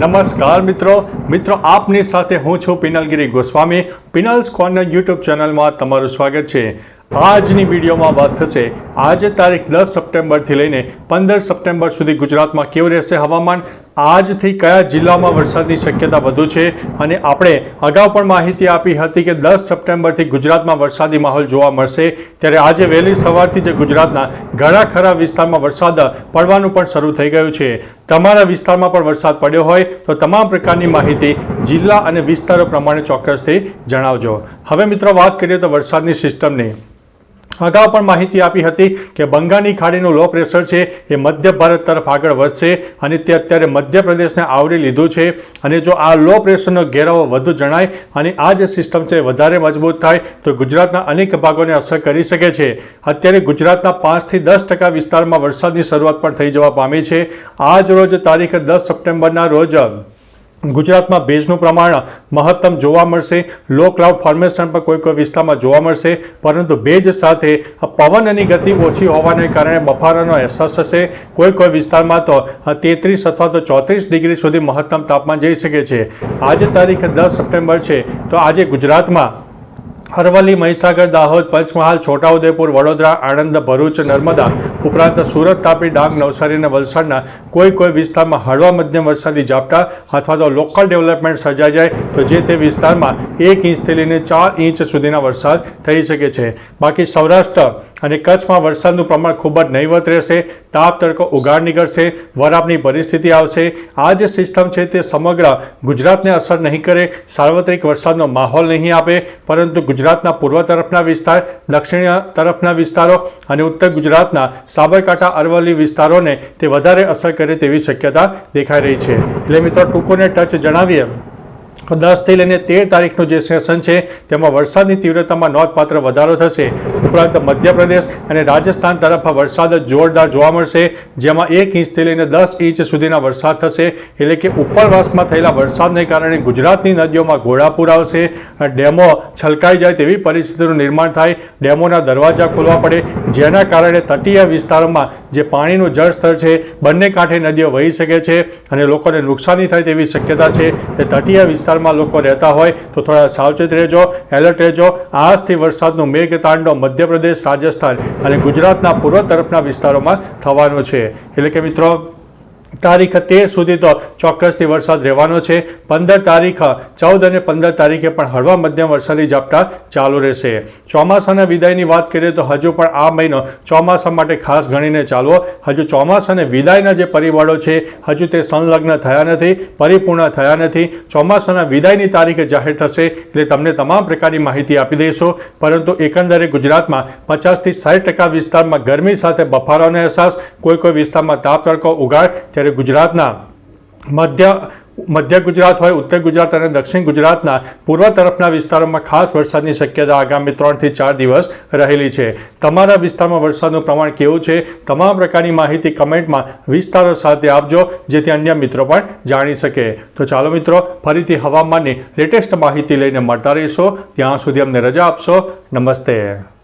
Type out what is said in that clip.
નમસ્કાર મિત્રો. મિત્રો, આપની સાથે હું છું પિનલગીરી ગોસ્વામી. પિનલ્સ કોર્નર યુટ્યુબ ચેનલમાં તમારું સ્વાગત છે. આજની વિડીયોમાં વાત થશે, આજે તારીખ દસ સપ્ટેમ્બરથી લઈને પંદર સપ્ટેમ્બર સુધી ગુજરાતમાં કેવું રહેશે હવામાન? આજથી કયા જિલ્લામાં વરસાદની શક્યતા વધુ છે? અને આપણે અગાઉ પણ માહિતી આપી હતી કે દસ સપ્ટેમ્બરથી ગુજરાતમાં વરસાદી માહોલ જોવા મળશે. ત્યારે આજે વહેલી સવારથી જે ગુજરાતના ઘણા ખરા વિસ્તારમાં વરસાદ પડવાનું પણ શરૂ થઈ ગયું છે. તમારા વિસ્તારમાં પણ વરસાદ પડ્યો હોય તો તમામ પ્રકારની માહિતી જિલ્લા અને વિસ્તારો પ્રમાણે ચોક્કસથી જણાવજો. હવે મિત્રો વાત કરીએ તો વરસાદની સિસ્ટમની. અગાઉ પણ માહિતી આપી હતી કે બંગાળની ખાડીનું લો પ્રેશર છે, એ મધ્ય ભારત તરફ આગળ વધશે અને તે અત્યારે મધ્યપ્રદેશને આવરી લીધું છે. અને જો આ લો પ્રેશરનો ઘેરાવો વધુ જણાય અને આ જે સિસ્ટમ છે વધારે મજબૂત થાય, તો ગુજરાતના અનેક ભાગોને અસર કરી શકે છે. અત્યારે ગુજરાતના પાંચથી દસ ટકા વિસ્તારમાં વરસાદની શરૂઆત પણ થઈ જવા પામી છે. આજ રોજ તારીખ દસ સપ્ટેમ્બરના રોજ ગુજરાતમાં ભેજનું પ્રમાણ મહત્તમ જોવા મળશે. લો ક્લાઉડ ફોર્મેશન પણ કોઈ કોઈ વિસ્તારમાં જોવા મળશે, પરંતુ ભેજ સાથે પવનની ગતિ ઓછી હોવાને કારણે બફારાનો અહેસાસ થશે. કોઈ કોઈ વિસ્તારમાં તો તેત્રીસ અથવા તો ચોત્રીસ ડિગ્રી સુધી મહત્તમ તાપમાન જઈ શકે છે. આજે તારીખ દસ સપ્ટેમ્બર છે. તો આજે ગુજરાતમાં અરવલ્લી, મહીસાગર, દાહોદ, પંચમહાલ, છોટાઉદેપુર, વડોદરા, આણંદ, ભરૂચ, નર્મદા ઉપરાંત સુરત, તાપી, ડાંગ, નવસારી અને વલસાડના કોઈ કોઈ વિસ્તારમાં હળવા મધ્યમ વરસાદી ઝાપટા અથવા તો લોકલ ડેવલપમેન્ટ સર્જાઈ જાય તો જે તે વિસ્તારમાં એક ઇંચથી લઈને ચાર ઇંચ સુધીના વરસાદ થઈ શકે છે. બાકી સૌરાષ્ટ્ર અને કચ્છમાં વરસાદનું પ્રમાણ ખૂબ જ નહીવત રહેશે, તાપ તડકો ઉઘાડ નીકળશે, વરાપની પરિસ્થિતિ આવશે. આ જે સિસ્ટમ છે તે સમગ્ર ગુજરાતને અસર નહીં કરે, સાર્વત્રિક વરસાદનો માહોલ નહીં આપે, પરંતુ ગુજરાતના પૂર્વ તરફના વિસ્તાર, દક્ષિણ તરફના વિસ્તારો અને ઉત્તર ગુજરાતના સાબરકાંઠા, અરવલ્લી વિસ્તારોને તે વધારે અસર કરે તેવી શક્યતા દેખાઈ રહી છે. એટલે મિત્રો ટૂંકોને ટચ જણાવીએ. દસથી લઈને તેર તારીખનું જે સેશન છે, તેમાં વરસાદની તીવ્રતામાં નોંધપાત્ર વધારો થશે. ઉપરાંત મધ્યપ્રદેશ અને રાજસ્થાન તરફ વરસાદ જોરદાર જોવા મળશે, જેમાં એક ઇંચથી લઈને દસ ઇંચ સુધીના વરસાદ થશે. એટલે કે ઉપરવાસમાં થયેલા વરસાદને કારણે ગુજરાતની નદીઓમાં ઘોડાપૂર આવશે ડેમો છલકાઈ જાય તેવી પરિસ્થિતિનું નિર્માણ થાય. ડેમોના દરવાજા ખોલવા પડે, જેના કારણે તટીય વિસ્તારોમાં જે પાણીનું જળસ્તર છે, બંને કાંઠે નદીઓ વહી શકે છે અને લોકોને નુકસાની થાય તેવી શક્યતા છે. એ તટીય વિસ્તારમાં લોકો રહેતા હોય તો થોડા સાવચેત રહેજો, એલર્ટ રહેજો. આજથી વરસાદનો મેઘતાંડો મધ્યપ્રદેશ, રાજસ્થાન અને ગુજરાતના પૂર્વ તરફના વિસ્તારોમાં થવાનો છે. એટલે કે મિત્રો તારીખ તેર સુધી તો ચોક્કસથી વરસાદ રહેવાનો છે. પંદર તારીખ, ચૌદ અને પંદર તારીખે પણ હળવા મધ્યમ વરસાદી ઝાપટા ચાલુ રહેશે. ચોમાસાના વિદાયની વાત કરીએ તો હજુ પણ આ મહિનો ચોમાસા માટે ખાસ ગણીને ચાલવો. હજુ ચોમાસાને વિદાયના જે પરિબળો છે, હજુ તે સંલગ્ન થયા નથી, પરિપૂર્ણ થયા નથી. ચોમાસાના વિદાયની તારીખે જાહેર થશે એટલે તમને તમામ પ્રકારની માહિતી આપી દઈશું. પરંતુ એકંદરે ગુજરાતમાં પચાસથી સાઠ ટકા વિસ્તારમાં ગરમી સાથે બફારાનો અહેસાસ, કોઈ કોઈ વિસ્તારમાં તાપ તડકો, ઉગાડ ત્યારે ગુજરાતના મધ્ય મધ્ય ગુજરાત હોય, ઉત્તર ગુજરાત અને દક્ષિણ ગુજરાતના પૂર્વ તરફના વિસ્તારોમાં ખાસ વરસાદની શક્યતા આગામી ત્રણથી ચાર દિવસ રહેલી છે. તમારા વિસ્તારમાં વરસાદનું પ્રમાણ કેવું છે? તમામ પ્રકારની માહિતી કમેન્ટમાં વિસ્તારો સાથે આપજો, જેથી અન્ય મિત્રો પણ જાણી શકે. તો ચાલો મિત્રો, ફરીથી હવામાનની લેટેસ્ટ માહિતી લઈને મળતા રહીશો. ત્યાં સુધી અમને રજા આપશો. નમસ્તે.